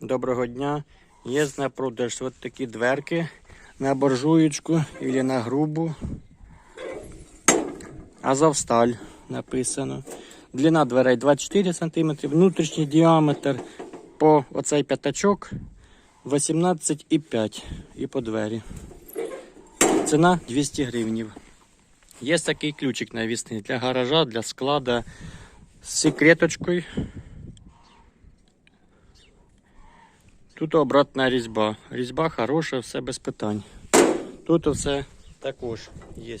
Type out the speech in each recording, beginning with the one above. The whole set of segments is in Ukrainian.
Доброго дня. Є на продаж от такі дверки на боржуєчку або на грубу. Азовсталь написано. Длина дверей 24 см, внутрішній діаметр по оцей п'ятачок 18,5 і по двері. Ціна 200 гривнів. Є такий ключик навісний для гаража, для склада з секреточкою. Тут обратна різьба. Різьба хороша, все без питань. Тут все також є.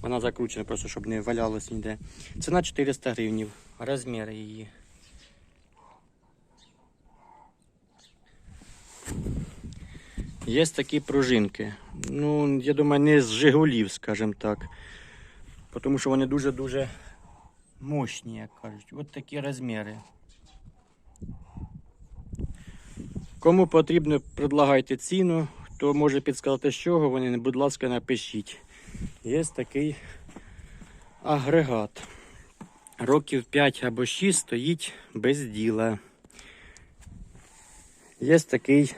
Вона закручена, просто щоб не валялось ніде. Ціна 400 гривнів. Розміри її. Є такі пружинки. Ну, я думаю, не з Жигулів, скажімо так. Тому що вони дуже-дуже мощні, як кажуть. От такі розміри. Кому потрібно, предлагайте ціну. Хто може підсказати, з чого вони, будь ласка, напишіть. Є такий агрегат. Років 5 або 6 стоїть без діла. Є такий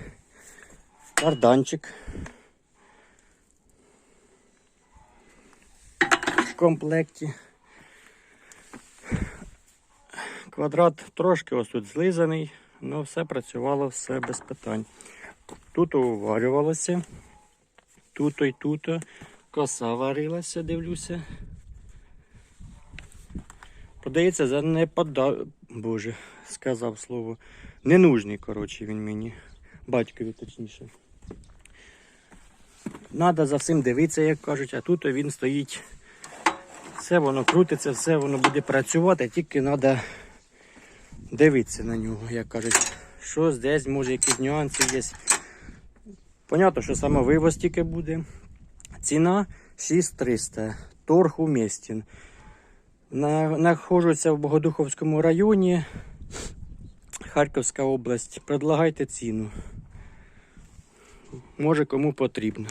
карданчик. В комплекті. Квадрат трошки ось тут злизаний, але все працювало все без питань. Тут уварювалося, тут і тут коса варилася, дивлюся. Подається за не пода... Боже, сказав слово. Ненужний, коротше, він мені. Батькові точніше. Надо за всім дивитися, як кажуть, а тут він стоїть. Все воно крутиться, все воно буде працювати, тільки треба дивитися на нього, як кажуть. Що десь, може, якісь нюанси є. Понятно, що саме вивоз тільки буде. Ціна 6300. Торг уместен. На, знаходжуся в Богодуховському районі, Харківська область. Предлагайте ціну. Може кому потрібно.